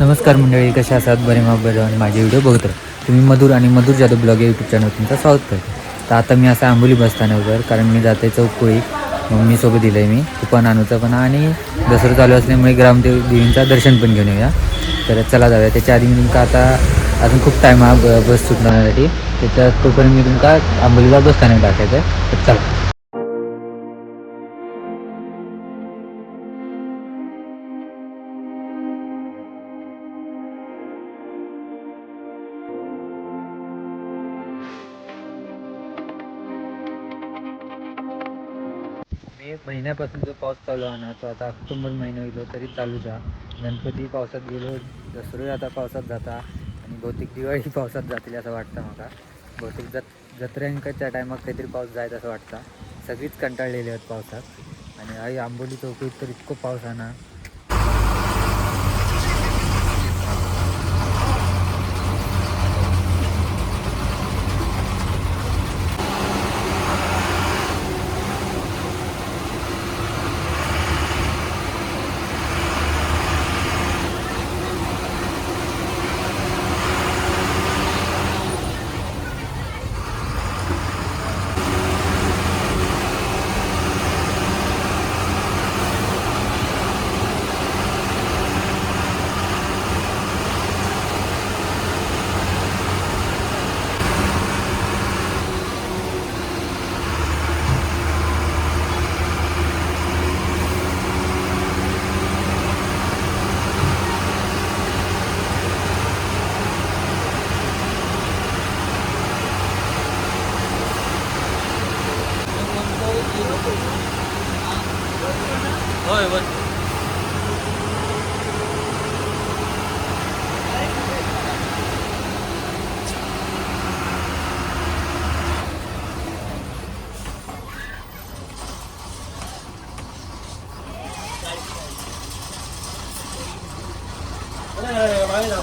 नमस्कार मंडळी कशा असात बरे मग बरं आणि माझे व्हिडिओ बघत राहा. तुम्ही मधुर आणि मधुर जाधव ब्लॉग या यूट्यूब चॅनल तुमचं स्वागत करतो. तर आता मी असं आंबोली बसस्थानावर कारण मी जाते चौकोळी. मम्मीसोबत दिलं आहे मी तुपा नानूचा पण आणि दसरं चालू असल्यामुळे ग्रामदेव देवींचं दर्शन पण घेऊन येऊया. तर चला जाऊया. त्याच्या आधी मी तुमका आता अजून खूप टाईम हा बस सुटण्यासाठी त्याच्यात तोपर्यंत मी तुमका आंबोलीला बसस्थानक टाकायचं आहे तर चला. चालू आहे तो आता ऑक्टोबर महिना गेलो तरी चालूच जा. गणपती पावसात गेलो दसरो आता पावसात जाता आणि बहुतेक दिवाळी पावसात जातील असं वाटतं मला. बहुतेक जत जत्र्यांकाच्या टायमात काहीतरी पाऊस जायत असं वाटतं. सगळीच कंटाळलेले आहेत पावसात. आणि आई आंबोली चौकीत तर इतकं पाऊस आणा Kita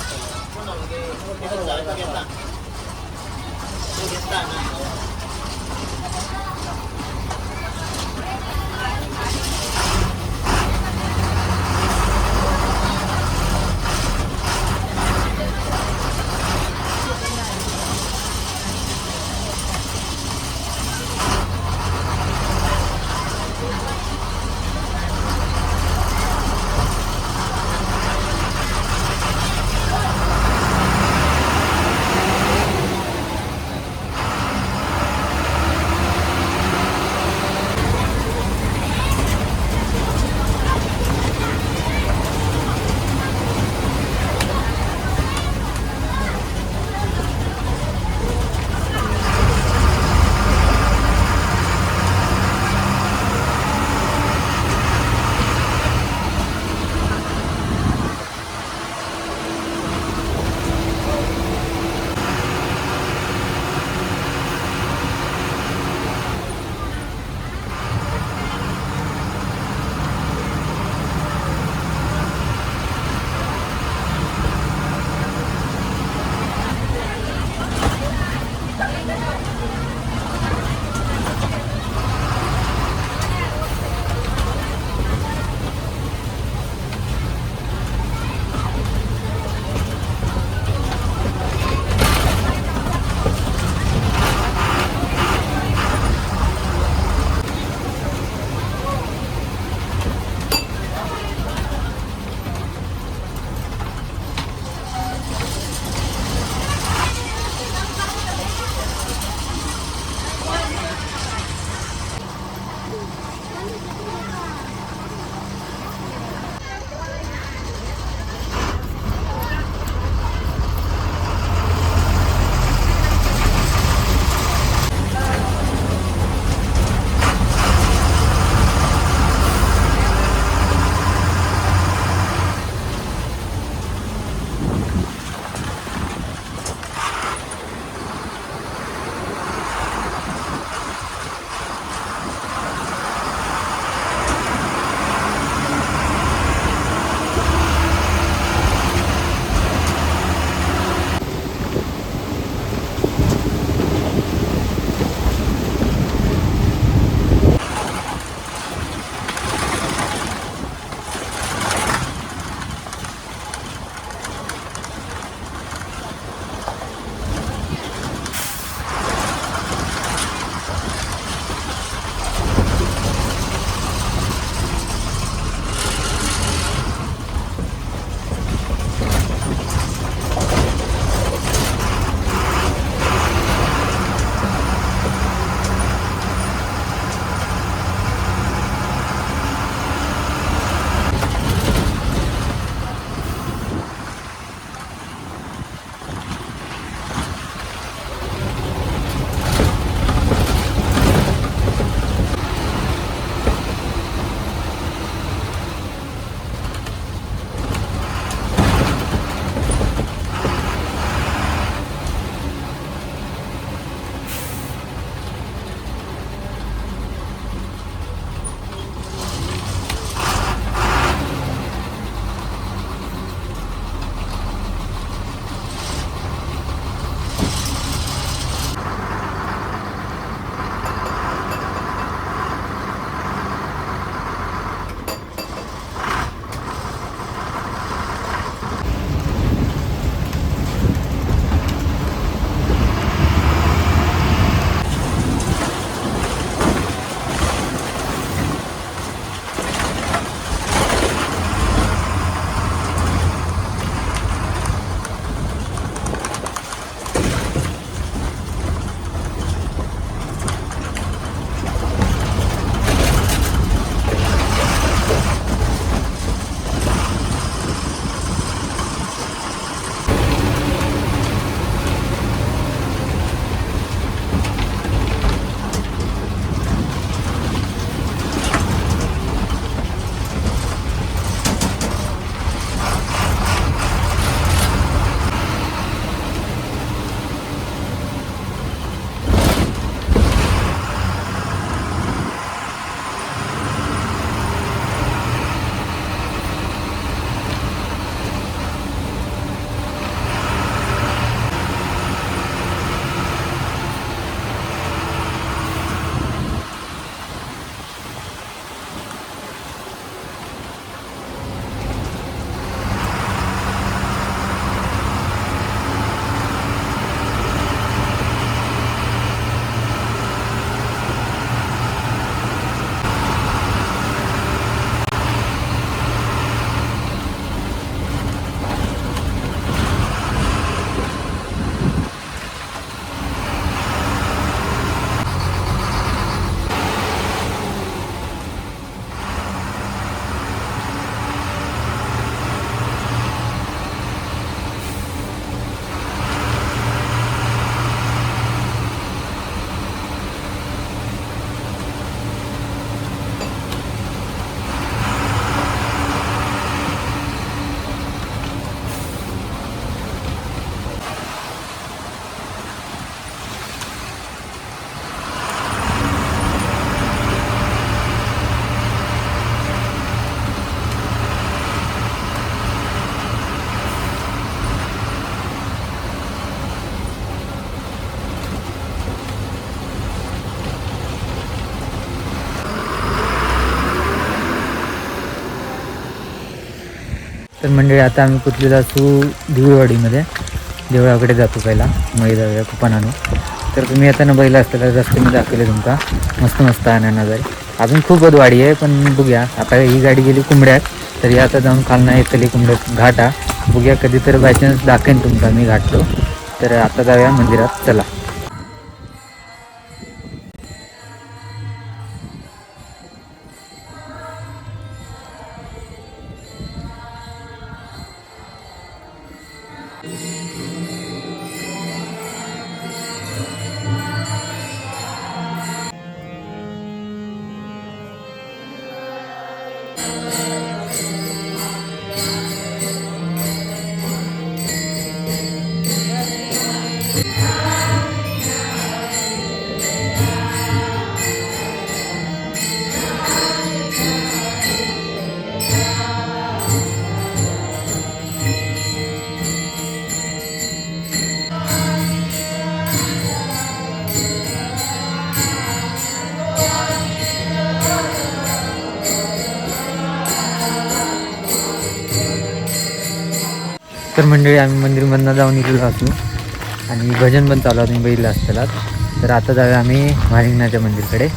तर मंडळी आता आम्ही कुठलेला असू दिवळवाडीमध्ये देवळाकडे जातो पहिला मळी जाऊया कुपनानं. तर तुम्ही येताना बैल असताना रस्ते मी दाखवले तुमका मस्त मस्त आणायला जाईल अजून खूपच वाडी आहे पण बघूया. आता ही गाडी गेली कुंबड्यात तरी आता जाऊन खालना येतली कुंबड्यात घाटा. बघूया कधी तर बायचान्स दाखेन तुमचा मी घाटलो. तर आता जाऊया मंदिरात चला. Amém. मंडळी आम्ही मंदिरमधनं जाऊन निघलो असू आणि भजन पण चालू आहे तुम्ही बघितलं असताना तर आता जाऊया आम्ही महालिंगनाच्या मंदिरकडे.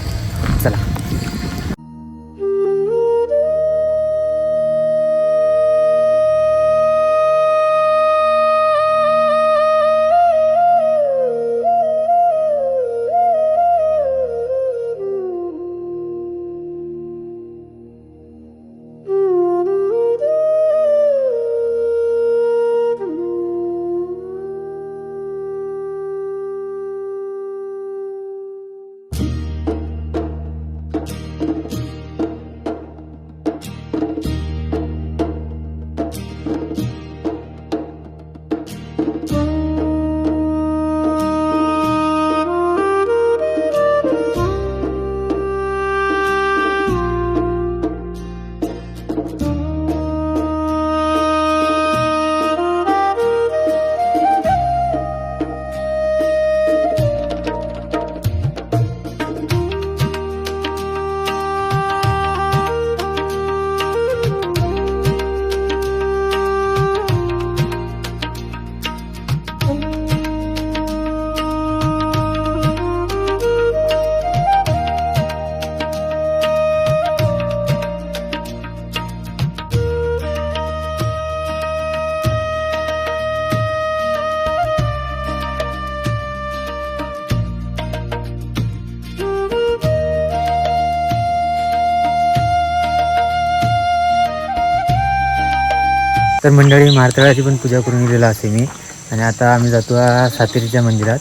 तर मंडळी मारतळाची पण पूजा करून गेलेला असे मी. आणि आता आम्ही जातो सातेरीच्या मंदिरात.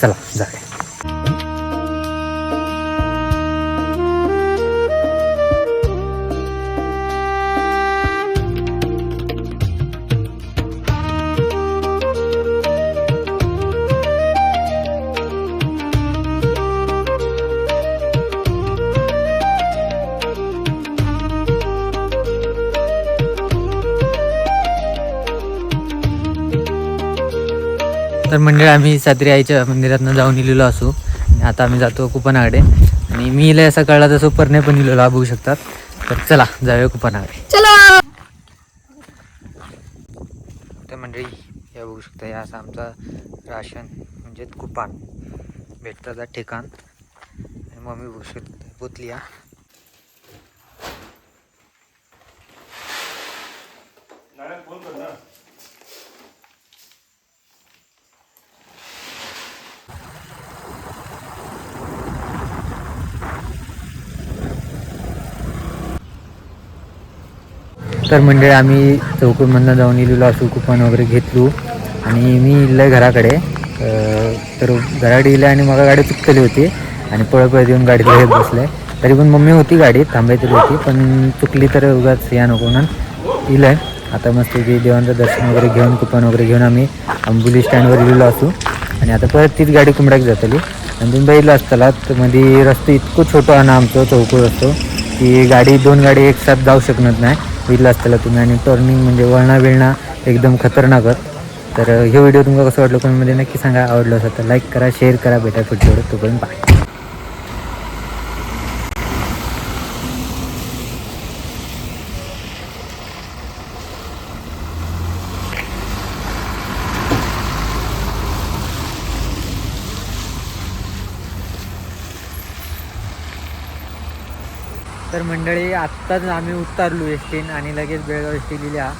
चला जाऊया. मंडळी आम्ही सात्री आईच्या मंदिरातनं जाऊन इलेलो असू. आणि आता आम्ही जातो कुपनाकडे. आणि मी इला असा कळला तसं परने पण इलेलो हा बघू शकतात. तर चला जाऊया कुपनाकडे. चला! तर मंडळी या बघू शकता या असं आमचा राशन म्हणजे कुपान. भेटताचा ठिकाण. आणि मम्मी बघू शकता पोतलिया तर मंडळी आम्ही चौकमधनं जाऊन इलेलो असू कुपन वगैरे घेतलो. आणि मी इल्लय घराकडे. तर घराकडे इले आणि मला गाडी चुकतली होती. आणि पळ पळ येऊन गाडीला बसले. तरी पण मम्मी होती गाडीत थांबायची होती. पण चुकली तर उगाच या नको म्हणून आहे आता मस्त की देवांचं दर्शन वगैरे घेऊन कुपन वगैरे घेऊन आम्ही अंबुली स्टँडवर इलेलो असू आणि आता परत तीच गाडी कुंबड्याक जातली. आणि तुम्ही बघितलं असताला तर मध्ये रस्ते इतकं छोटं आणा आमचं चौकोळ असतो की गाडी दोन गाडी एक साथ जाऊ शकणार नाही. बघितलं असतेला तुम्ही आणि टर्निंग म्हणजे वळणा बिळणा एकदम खतरनाक तर हे व्हिडिओ तुमका कसं वाटलं कमेंटमध्ये नक्की सांगा. आवडलं असं तर लाईक करा शेअर करा. भेटा पुढच्या व्हिडिओ तोपर्यंत बाय तर मंडळी आत्ताच आम्ही उतरलो एस टीन आणि लगेच बेळगाव एस टी लिहिल्या.